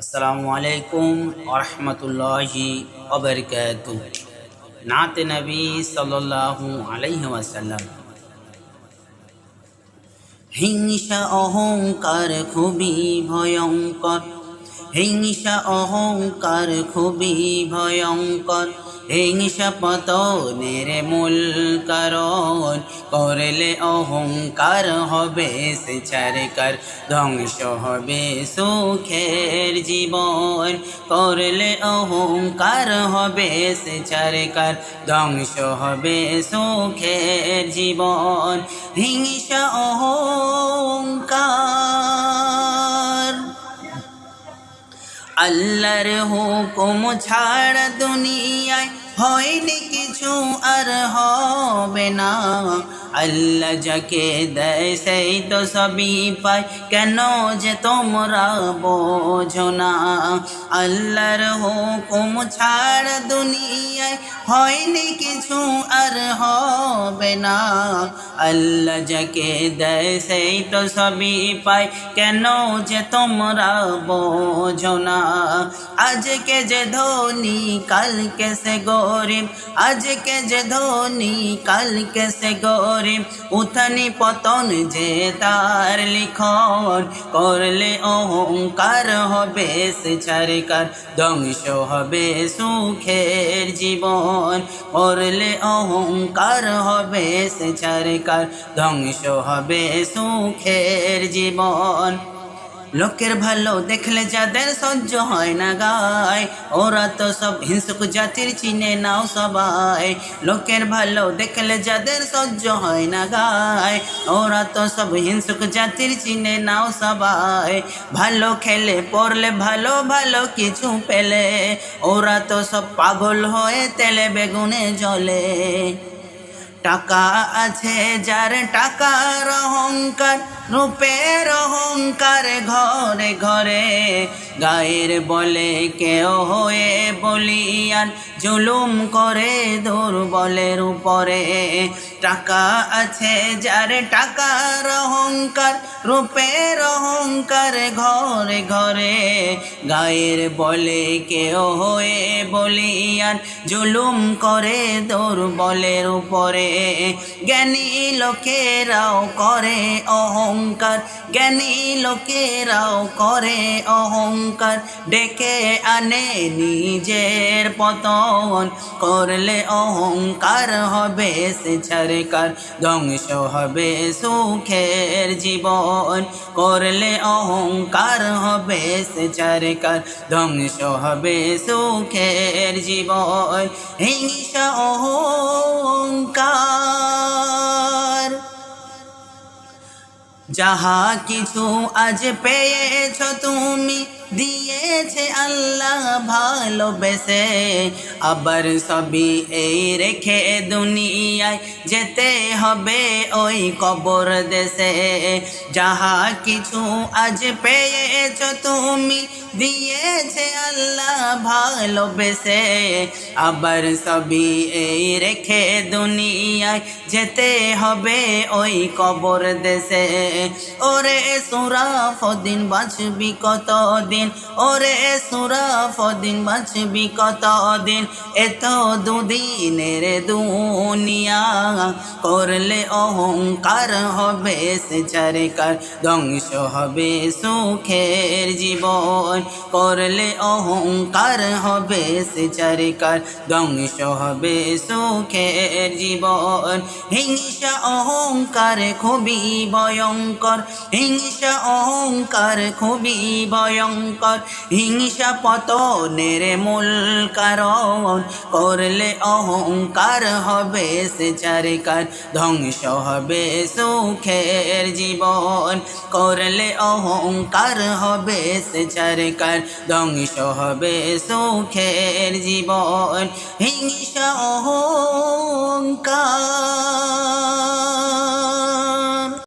আসসালামু আলাইকুম আরহামতুল্লাহি অবরকাত নাতে নবী সাল্লাল্লাহু আলাইহি ওয়াসাল্লাম। হিংসা অহংকার খুবই ভয়ঙ্কর। হিংসা অহংকার খুবই ভয়ঙ্কর। হিংসা পতনের মূল কারণ, করলে অহংকার হবে, সে চারকার ধ্বংস হবে সুখের জীবন। করলে অহংকার হবে, সে চারকার ধ্বংস হবে সুখের জীবন। হিংসা, অহংকার আল্লাহর হুকুম ছাড়া দুনিয়ায় হয়নি কিছু আর হবে না। আল্লাহ যাকে দেয় সেই তো সবই পায়। কেন যে তোমরা বোঝো না? আল্লাহর হুকুম ছাড়া দুনিয়ায় হয়নি কিছু আর হবে না। আল্লাহ যাকে দেয় সেই তো সবই পায়। কেন যে তোমরা বোঝো না? আজকে যে ধনী, কালকে সে গরিব। আজকে যে ধনী, কালকে সে গরিব। উথানি পতন যে তার লিখন, করলে অহংকার হবে সে ধ্বংস হবে সুখের জীবন, করলে অহংকার হবে সে ছাড়কার ধ্বংস হবে সুখের জীবন। লোকের ভালো দেখলে যাদের সহ্য হয় না গায়, ওরা তো সব হিংসুক জাতির চিনে নাও সবাই। লোকের ভালো দেখলে যাদের সহ্য হয় না গায়, ওরা তো সব হিংসুক জাতির চিনে নাও সবাই। ভালো খেলে, পড়লে ভালো ভালো কিছু পেলে, ওরা তো সব পাগল হয়ে তেলে বেগুনে জ্বলে। টাকা আছে যার টাকার অহংকার রূপের অহংকার ঘরে ঘরে গায়ের বলে কেউ হয়ে বলিয়ান জুলুম করে দুর্বলের উপরে। টাকা আছে যার টাকার অহংকার রূপের অহংকার ঘরে ঘরে গায়ের বলে কেউ হয়ে বলিয়ান জুলুম করে দুর্বলের উপরে। জ্ঞানী লোকেরাও করে অহংকার। জ্ঞানী লোকেরাও করে অহংকার। ডেকে আনে নিজের পতন। করলে অহংকার হবে সে ছাড়কার ধ্বংস হবে সুখের জীবন। করলে অহংকার হবে সে ছাড়কার ধ্বংস হবে সুখের জীবন। হিংসা, অহংকার যাহা কিছু আজ পেয়েছ তুমি, দিয়েছে আল্লাহ ভালোবেসে আবার সবই এই রেখে দুনিয়ায় যেতে হবে ওই কবর দেশে। যাহা কিছু আজ পেয়েছ তুমি দিয়েছে আল্লাহ ভালোবেসে আবার সবই এই রেখে দুনিয়ায় যেতে হবে ওই কবর দেশে। ওরে সুরাফ দিন বাঁচবি কত দিন ওরে সুরাফ দিন বাঁচবি কত দিন এত দুদিনের দুনিয়া করলে অহংকার হবে, সে চারিকার ধ্বংস হবে সুখের জীবন। করলে অহংকার হবে সে চারিকার ধ্বংস হবে সুখের জীবন। হিংসা, অহংকার খুবই ভয়ঙ্কর। হিংসা, অহংকার খুবই ভয়ঙ্কর। হিংসা পতনের মূল কারণ করলে অহংকার হবে সে চারিকার ধ্বংস হবে সুখের জীবন। করলে অহংকার হবে সে চারিকার ধ্বংস হবে সুখের জীবন হিংসা অহংকার।